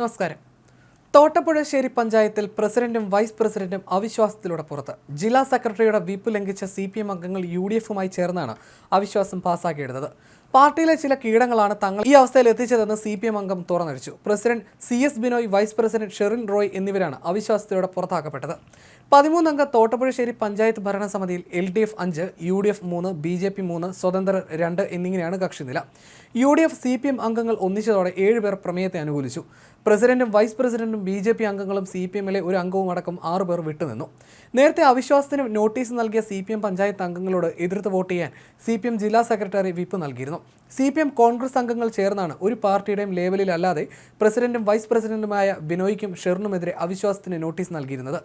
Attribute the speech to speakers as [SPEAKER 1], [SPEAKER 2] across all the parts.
[SPEAKER 1] നമസ്കാരം. തോട്ടപ്പുഴശ്ശേരി പഞ്ചായത്തിൽ പ്രസിഡന്റും വൈസ് പ്രസിഡന്റും അവിശ്വാസത്തിലൂടെ പുറത്ത്. ജില്ലാ സെക്രട്ടറിയുടെ വിപ്പ് ലംഘിച്ച സി പി എം അംഗങ്ങൾ യു ഡി എഫുമായി ചേർന്നാണ് അവിശ്വാസം പാസ്സാക്കിയെടുത്തത് പാർട്ടിയിലെ ചില കീടങ്ങളാണ് തങ്ങൾ ഈ അവസ്ഥയിൽ എത്തിച്ചതെന്ന് സി പി എം അംഗം തുറന്നടിച്ചു. President C S Binoy vice president Sherin Roy എന്നിവരാണ് അവിശ്വാസത്തിലൂടെ പുറത്താക്കപ്പെട്ടത്. പതിമൂന്നംഗ തോട്ടപ്പുഴശ്ശേരി പഞ്ചായത്ത് ഭരണസമിതിയിൽ എൽ ഡി എഫ് അഞ്ച് യു ഡി എഫ് മൂന്ന് ബി ജെ പി മൂന്ന് സ്വതന്ത്രർ രണ്ട് എന്നിങ്ങനെയാണ് കക്ഷിനില. U D F C P M അംഗങ്ങൾ ഒന്നിച്ചതോടെ ഏഴുപേർ പ്രമേയത്തെ അനുകൂലിച്ചു. പ്രസിഡന്റും വൈസ് പ്രസിഡന്റും ബി ജെ പി അംഗങ്ങളും സി പി എമ്മിലെ ഒരു അംഗവും അടക്കം ആറുപേർ വിട്ടുനിന്നു. നേരത്തെ അവിശ്വാസത്തിന് നോട്ടീസ് നൽകിയ സി പി എം പഞ്ചായത്ത് അംഗങ്ങളോട് എതിർത്ത് വോട്ട് ചെയ്യാൻ സി പി എം ജില്ലാ സെക്രട്ടറി വിപ്പ് നൽകിയിരുന്നു. സി പി എം കോൺഗ്രസ് അംഗങ്ങൾ ചേർന്നാണ് ഒരു പാർട്ടിയുടെയും ലേബലിൽ അല്ലാതെ പ്രസിഡന്റും വൈസ് പ്രസിഡന്റുമായ ബിനോയ്ക്കും ഷെറിനുമെതിരെ അവിശ്വാസത്തിന് നോട്ടീസ് നൽകിയിരുന്നത്.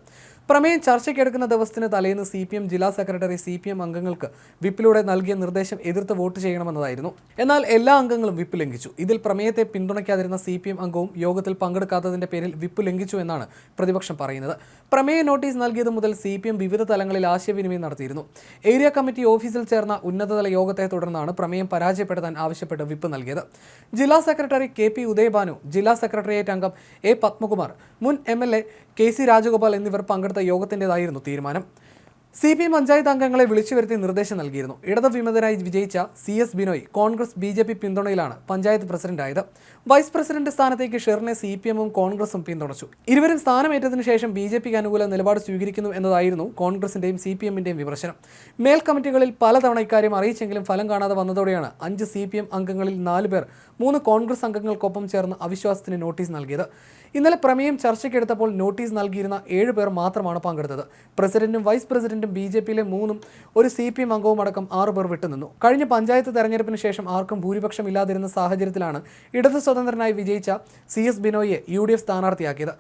[SPEAKER 1] പ്രമേയം ചർച്ചയ്ക്കെടുക്കുന്ന ദിവസത്തിന് തലേന്ന് സി പി എം ജില്ലാ സെക്രട്ടറി സി പി എം അംഗങ്ങൾക്ക് വിപ്പിലൂടെ നൽകിയ നിർദ്ദേശം എതിർത്ത് വോട്ട് ചെയ്യണമെന്നതായിരുന്നു. എന്നാൽ എല്ലാ അംഗങ്ങളും വിപ്പ് ലംഘിച്ചു. ഇതിൽ പ്രമേയത്തെ പിന്തുണയ്ക്കാതിരുന്ന സി പി എം അംഗവും യോഗത്തിൽ പങ്കെടുക്കാത്തതിന്റെ പേരിൽ വിപ്പ് ലംഘിച്ചു എന്നാണ് പ്രതിപക്ഷം പറയുന്നത്. പ്രമേയ നോട്ടീസ് നൽകിയത് മുതൽ സി പി എം വിവിധ തലങ്ങളിൽ ആശയവിനിമയം നടത്തിയിരുന്നു. ഏരിയ കമ്മിറ്റി ഓഫീസിൽ ചേർന്ന ഉന്നതതല യോഗത്തെ തുടർന്നാണ് പ്രമേയം പരാജയപ്പെടുത്താൻ ആവശ്യപ്പെട്ട് വിപ്പ് നൽകിയത്. ജില്ലാ സെക്രട്ടറി കെ പി ഉദയബാനു ജില്ലാ സെക്രട്ടേറിയറ്റ് അംഗം എ പത്മകുമാർ മുൻ M L A K C Rajagopal എന്നിവർ പങ്കെടുത്ത യോഗത്തിന്റെതായിരുന്നു തീരുമാനം. സി പി പഞ്ചായത്ത് അംഗങ്ങളെ വിളിച്ചു വരുത്തി നിർദ്ദേശം നൽകിയിരുന്നു. ഇടത് വിമതരായി വിജയിച്ച C S Binoy Congress B J P പിന്തുണയിലാണ് panchayat പ്രസിഡന്റായത്. വൈസ് പ്രസിഡന്റ് സ്ഥാനത്തേക്ക് ഷെറിനെ സി പി എമ്മും കോൺഗ്രസും പിന്തുണച്ചു. ഇരുവരും സ്ഥാനമേറ്റതിനു ശേഷം ബി ജെ പിക്ക് അനുകൂല നിലപാട് സ്വീകരിക്കുന്നു എന്നതായിരുന്നു കോൺഗ്രസിന്റെയും സി പി എമ്മിന്റെയും വിമർശനം. മേൽ കമ്മിറ്റികളിൽ പലതവണ ഇക്കാര്യം അറിയിച്ചെങ്കിലും ഫലം കാണാതെ വന്നതോടെയാണ് അഞ്ച് സി പി എം അംഗങ്ങളിൽ നാല് പേർ മൂന്ന് കോൺഗ്രസ് അംഗങ്ങൾക്കൊപ്പം ചേർന്ന് അവിശ്വാസത്തിന് നോട്ടീസ് നൽകിയത്. ഇന്നലെ പ്രമേയം ചർച്ചയ്ക്കെടുത്തപ്പോൾ നോട്ടീസ് നൽകിയിരുന്ന ഏഴ് പേർ മാത്രമാണ് പങ്കെടുത്തത്. പ്രസിഡന്റും വൈസ് പ്രസിഡന്റും ബി ജെ പിയിലെ മൂന്നും ഒരു സി പി എം അംഗവും അടക്കം ആറു പേർ വിട്ടുനിന്നു. കഴിഞ്ഞ പഞ്ചായത്ത് തെരഞ്ഞെടുപ്പിന് ശേഷം ആർക്കും ഭൂരിപക്ഷം ഇല്ലാതിരുന്ന സാഹചര്യത്തിലാണ് ഇടതു സ്വതന്ത്രനായി വിജയിച്ച സി എസ് ബിനോയിയെ യു ഡി എഫ് സ്ഥാനാർത്ഥിയാക്കിയത്.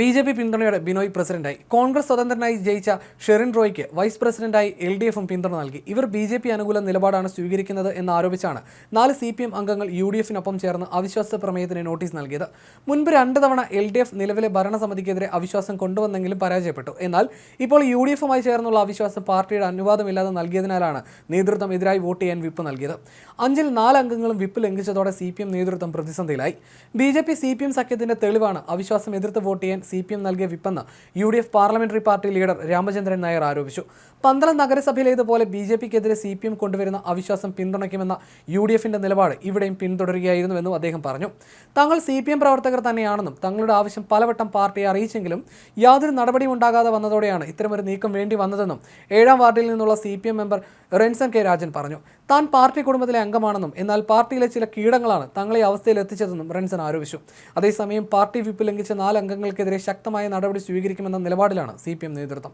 [SPEAKER 1] ബി ജെ പി പിന്തുണയോടെ ബിനോയ് പ്രസിഡന്റായി. കോൺഗ്രസ് സ്വതന്ത്രനായി ജയിച്ച ഷെറിൻ റോയ്ക്ക് വൈസ് പ്രസിഡന്റായി എൽ ഡി എഫും പിന്തുണ നൽകി. ഇവർ ബി ജെ പി അനുകൂല നിലപാടാണ് സ്വീകരിക്കുന്നത് എന്ന് ആരോപിച്ചാണ് നാല് സി പി എം അംഗങ്ങൾ യു ഡി എഫിനൊപ്പം ചേർന്ന് അവിശ്വാസ പ്രമേയത്തിന് നോട്ടീസ് നൽകിയത്. മുൻപ് രണ്ട് തവണ എൽ ഡി എഫ് നിലവിലെ ഭരണസമിതിക്കെതിരെ അവിശ്വാസം കൊണ്ടുവന്നെങ്കിലും പരാജയപ്പെട്ടു. എന്നാൽ ഇപ്പോൾ യു ഡി എഫുമായി ചേർന്നുള്ള അവിശ്വാസം പാർട്ടിയുടെ അനുവാദമില്ലാതെ നൽകിയതിനാലാണ് നേതൃത്വം എതിരായി വോട്ട് ചെയ്യാൻ വിപ്പ് നൽകിയത്. അഞ്ചിൽ നാല് അംഗങ്ങളും വിപ്പ് ലംഘിച്ചതോടെ സി പി എം നേതൃത്വം പ്രതിസന്ധിയിലായി. B J P C P M സഖ്യത്തിന്റെ തെളിവാണ് അവിശ്വാസം എതിർത്ത് വോട്ട് ചെയ്യാൻ സി പി എം നൽകിയ വിപ്പെന്ന് U D F parliamentary party leader Ramachandran Nair ആരോപിച്ചു. പന്തളം നഗരസഭയിലേതുപോലെ ബി ജെ പിക്കെതിരെ സി പി എം കൊണ്ടുവരുന്ന അവിശ്വാസം പിന്തുണയ്ക്കുമെന്ന യു ഡി എഫിന്റെ നിലപാട് ഇവിടെയും പിന്തുടരുകയായിരുന്നുവെന്നും അദ്ദേഹം പറഞ്ഞു. തങ്ങൾ സി പി എം പ്രവർത്തകർ തന്നെയാണെന്നും തങ്ങളുടെ ആവശ്യം പലവട്ടം പാർട്ടിയെ അറിയിച്ചെങ്കിലും യാതൊരു നടപടിയും ഉണ്ടാകാതെ വന്നതോടെയാണ് ഇത്തരമൊരു നീക്കം വേണ്ടി വന്നതെന്നും ഏഴാം വാർഡിൽ നിന്നുള്ള C P M member Renson K Rajan പറഞ്ഞു. താൻ പാർട്ടി കുടുംബത്തിലെ അംഗമാണെന്നും എന്നാൽ പാർട്ടിയിലെ ചില കീടങ്ങളാണ് തങ്ങളെ അവസ്ഥയിൽ എത്തിച്ചതെന്നും റെൻസൻ ആരോപിച്ചു. അതേസമയം പാർട്ടി വിപ്പ് ലംഘിച്ച നാല് അംഗങ്ങൾക്കെതിരെ ശക്തമായ നടപടി സ്വീകരിക്കുമെന്ന നിലപാടിലാണ് സി നേതൃത്വം.